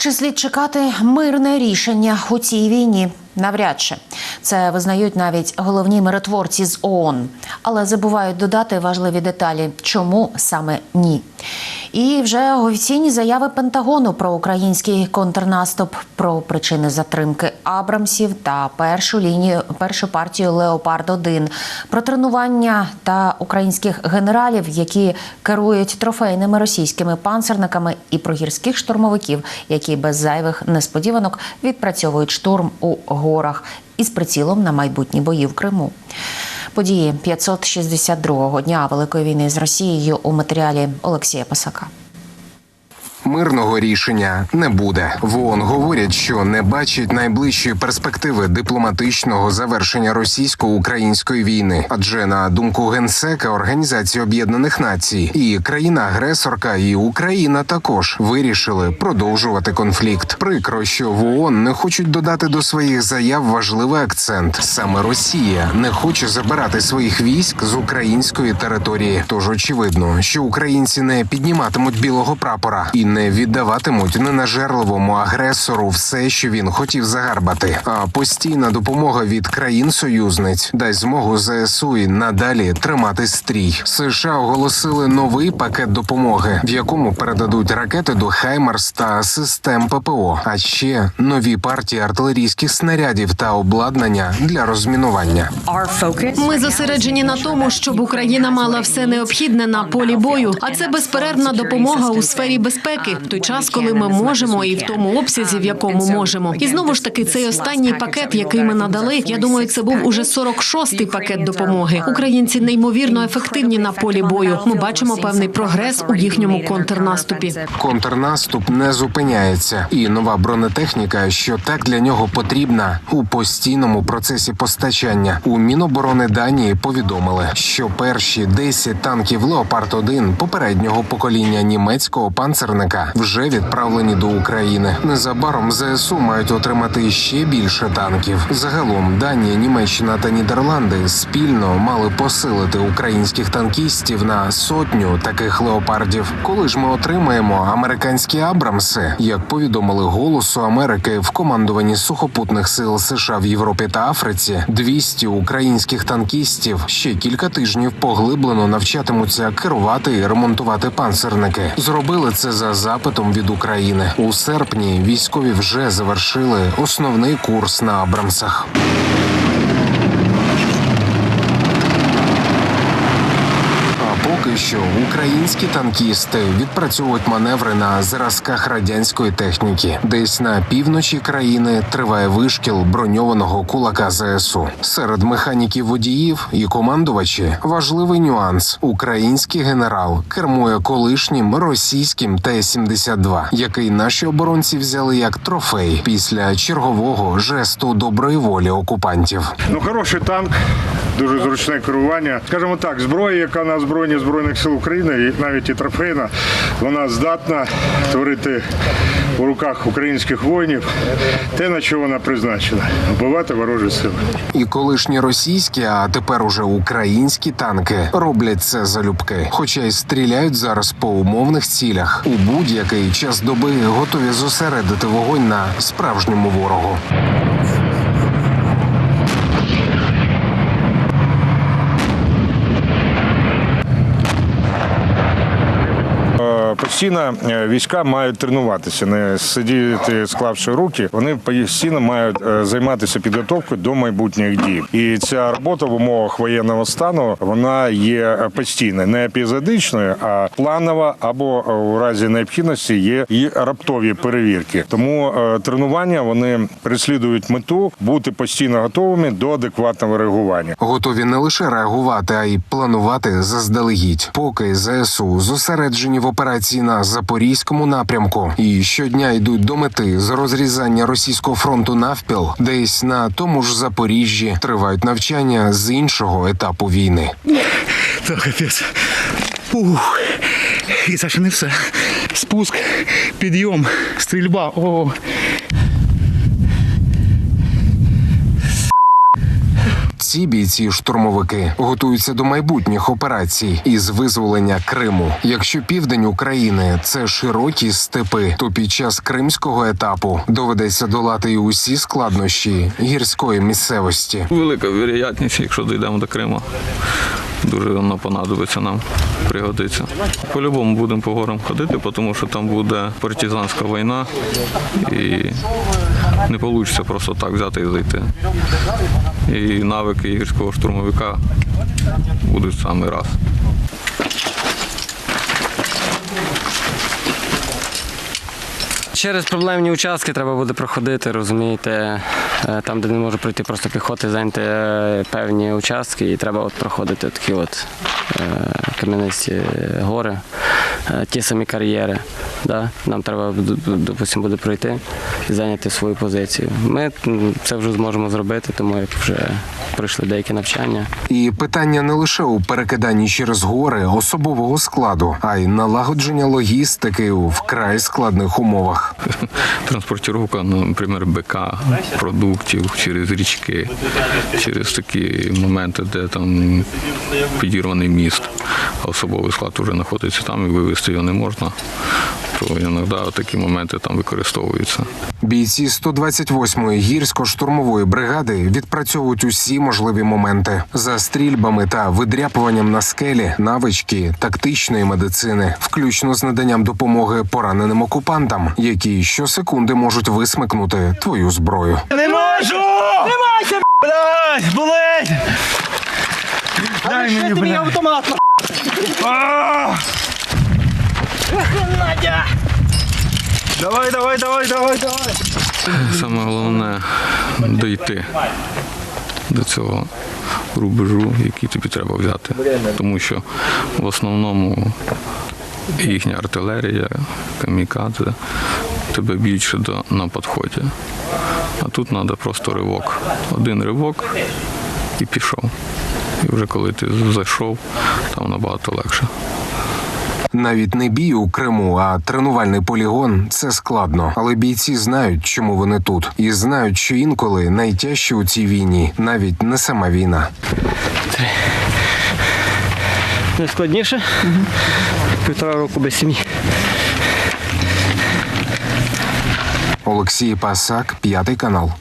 Чи слід чекати мирне рішення у цій війні? Навряд чи це визнають навіть головні миротворці з ООН. але забувають додати важливі деталі, чому саме ні. І вже офіційні заяви Пентагону про український контрнаступ, про причини затримки Абрамсів та першу лінію, першу партію Леопард 1 про тренування та українських генералів, які керують трофейними російськими панцерниками, і про гірських штурмовиків, які без зайвих несподіванок відпрацьовують штурм у горах із прицілом на майбутні бої в Криму. Події 562-го дня Великої війни з Росією у матеріалі Олексія Пасака. Мирного рішення не буде. В ООН говорять, що не бачать найближчої перспективи дипломатичного завершення російсько-української війни. Адже на думку генсека Організації Об'єднаних Націй і країна-агресорка, і Україна також вирішили продовжувати конфлікт. Прикро, що в ООН не хочуть додати до своїх заяв важливий акцент. Саме Росія не хоче забирати своїх військ з української території. Тож очевидно, що українці не підніматимуть білого прапора і не віддаватимуть ненажерливому агресору все, що він хотів загарбати. А постійна допомога від країн-союзниць дасть змогу ЗСУ і надалі тримати стрій. США оголосили новий пакет допомоги, в якому передадуть ракети до Хаймарс та систем ППО, а ще нові партії артилерійських снарядів та обладнання для розмінування. Ми зосереджені на тому, щоб Україна мала все необхідне на полі бою. А це безперервна допомога у сфері безпеки в той час, коли ми можемо, і в тому обсязі, в якому можемо. І знову ж таки, цей останній пакет, який ми надали, я думаю, це був уже 46-й пакет допомоги. Українці неймовірно ефективні на полі бою. Ми бачимо певний прогрес у їхньому контрнаступі. Контрнаступ не зупиняється, і нова бронетехніка, що так для нього потрібна у постійному процесі постачання. У Міноборони Данії повідомили, що перші 10 танків Леопард 1 попереднього покоління німецького панцерника вже відправлені до України. Незабаром ЗСУ мають отримати ще більше танків. Загалом Данія, Німеччина та Нідерланди спільно мали посилити українських танкістів на сотню таких леопардів. Коли ж ми отримаємо американські Абрамси, як повідомили голосу Америки в командуванні сухопутних сил США в Європі та Африці, 200 українських танкістів ще кілька тижнів поглиблено навчатимуться керувати і ремонтувати панцерники. Зробили це за запитом від України у серпні. Військові вже завершили основний курс на Абрамсах. Поки що українські танкісти відпрацьовують маневри на зразках радянської техніки. Десь на півночі країни триває вишкіл броньованого кулака ЗСУ. Серед механіків водіїв і командувачі важливий нюанс: український генерал кермує колишнім російським Т-72, який наші оборонці взяли як трофей після чергового жесту доброї волі окупантів. Ну, хороший танк, дуже зручне керування. Скажімо так, зброя, яка на озброєнні Збройних сил України, і навіть і трофейна, вона здатна творити у руках українських воїнів те, на що вона призначена вбивати ворожі сили. І колишні російські, а тепер уже українські танки роблять це залюбки, хоча й стріляють зараз по умовних цілях у будь-який час доби готові зосередити вогонь на справжньому ворогу. Постійно е, війська мають тренуватися, не сидіти, склавши руки. Вони постійно мають е, займатися підготовкою до майбутніх дій. І ця робота в умовах воєнного стану вона є постійною, не епізодичною, а планова або е, у разі необхідності є і раптові перевірки. Тому е, тренування вони переслідують мету бути постійно готовими до адекватного реагування. Готові не лише реагувати, а й планувати заздалегідь. Поки ЗСУ зосереджені в операції на запорізькому напрямку і щодня йдуть до мети з розрізання російського фронту навпіл, десь на тому ж Запоріжжі тривають навчання з іншого етапу війни. Так. Ух. І це ще не все. Спуск, підйом, стрільба. О. ці бійці-штурмовики готуються до майбутніх операцій із визволення Криму. Якщо південь України це широкі степи, то під час кримського етапу доведеться долати і усі складнощі гірської місцевості. Велика вероятність, якщо дійдемо до Криму. Дуже воно понадобиться нам, пригодиться. По-любому будемо по горам ходити, тому що там буде партизанська війна і не вийде просто так взяти і зайти. І навики гірського штурмовика будуть в самий раз. Через проблемні участки треба буде проходити, розумієте, Е, там, де не може пройти просто піхоти, зайняти е, певні участки, і треба от проходити такі от е, кам'янисті гори, ті самі кар'єри. Да? Нам треба, допустимо, буде пройти і зайняти свою позицію. Ми це вже зможемо зробити, тому як вже пройшли деякі навчання. І питання не лише у перекиданні через гори особового складу, а й налагодження логістики у вкрай складних умовах. Транспортировка, ну, наприклад, БК, продуктів через річки, через такі моменти, де там підірваний міст, а особовий склад вже знаходиться там і вивезти його не можна. То іноді такі моменти там використовуються. Бійці 128-ї гірсько-штурмової бригади відпрацьовують усі можливі моменти за стрільбами та видряпуванням на скелі, навички тактичної медицини, включно з наданням допомоги пораненим окупантам, які щосекунди можуть висмикнути твою зброю. Не можу! Тримайся, блядь! Болить! Дай мені, блядь. автомат, Давай, давай, давай, давай, давай. Саме головне дійти до цього рубежу, який тобі треба взяти. Тому що в основному їхня артилерія, камікадзе тебе більше до, на підході. А тут треба просто ривок. Один ривок і пішов. І вже коли ти зайшов, там набагато легше. Навіть не бій у Криму, а тренувальний полігон це складно. Але бійці знають, чому вони тут, і знають, що інколи найтяжче у цій війні навіть не сама війна. Найскладніше півтора року без сім'ї. Олексій Пасак, п'ятий канал.